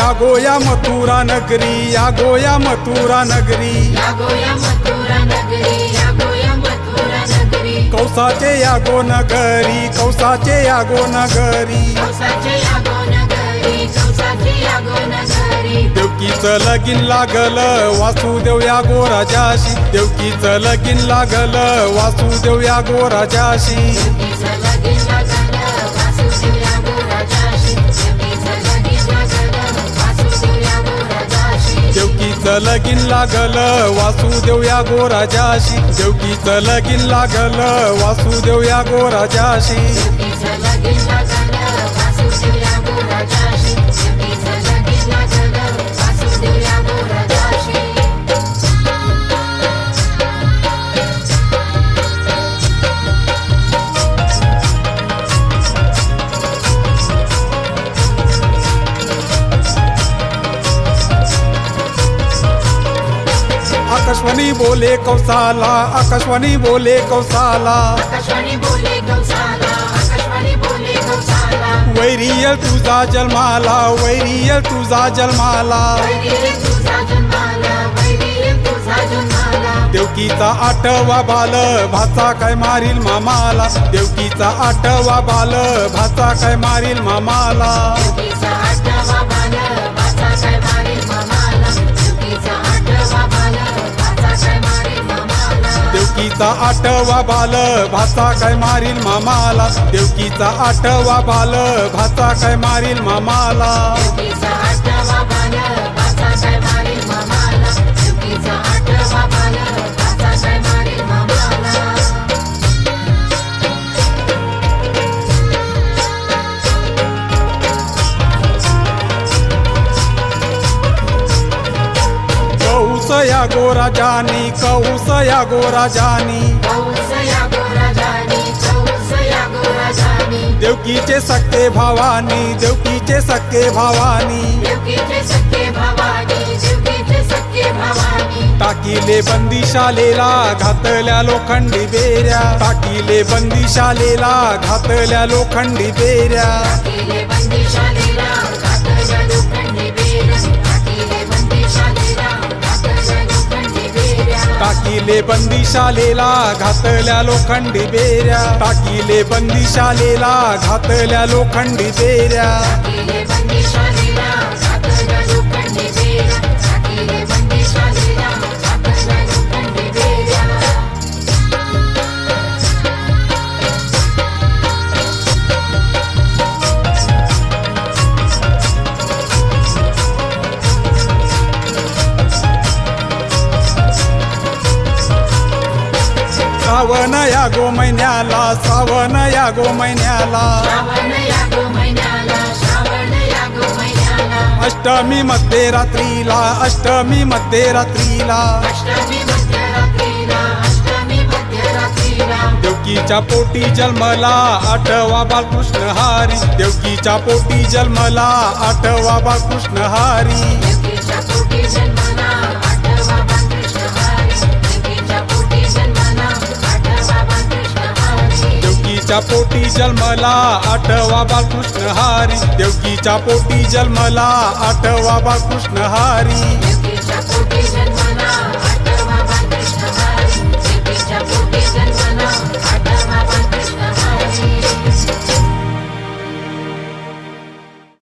या गोया मथुरा नगरी या गोया मथुरा नगरी. या गोया मथुरा नगरी कौसाचे या गो नगरी कौसाचे या गो नगरी. कौसाचे या गो नगरी कौसाचे या गो नगरी. देवकीचं लगीन लागल वासुदेव या गो राजाशी. देवकीचं लगीन लागल वासुदेव या गो राजाशी. लगीन लागल वासुदेव या गोराजाशी. देवकीच लगीन लागल वासुदेव या गोराजाशी. लगीन लागल वासुदेव या गोराजाशी. आकाशवाणी बोले कौसाला आकाशवाणी बोले कौसाला. गौशाला वैरियल तुझा जन्माला वैरियल तुझा जन्माला. देवकीचा आठवा बाल भाचा काय मारील मामाला. देवकीचा आठवा बाल भाचा काय मारील मामाला. देवकीचा आठवा बाल भाचा काय मारील मामाला? देवकीचा आठवा बाल भाचा काय मारील मामाला? या गोराजानी कौस या गोराजानी कौस या गोराजानी कौस या गोराजानी देवकीचे सक्के भावानी देवकीचे सक्के भावानी. टाकीले बंदिशालेला घातल्या लोखंडी बेऱ्या. टाकीले बंदिशालेला घातल्या लोखंडी बेऱ्या. टाकीले बंदिशालेला घातल्या लोखंडी बेऱ्या. टाकीले बंदिशालेला घातल्या लोखंडी बेऱ्या. श्रावण या गो महिन्याला श्रावण या गो महिन्याला. अष्टमी अष्टमी मध्यरात्रीला अष्टमी अष्टमी मध्यरात्रीला देवकीच्या पोटी जन्मला आठवा बालकृष्ण हारी. देवकीच्या पोटी जन्मला आठवा बालकृष्ण हारी. देवकीच्या पोटी जन्मला आठवा बालकृष्ण हारी. देवकीच्या पोटी जन्मला आठवा बालकृष्ण हारी. देवीच्या पोटी जन्मला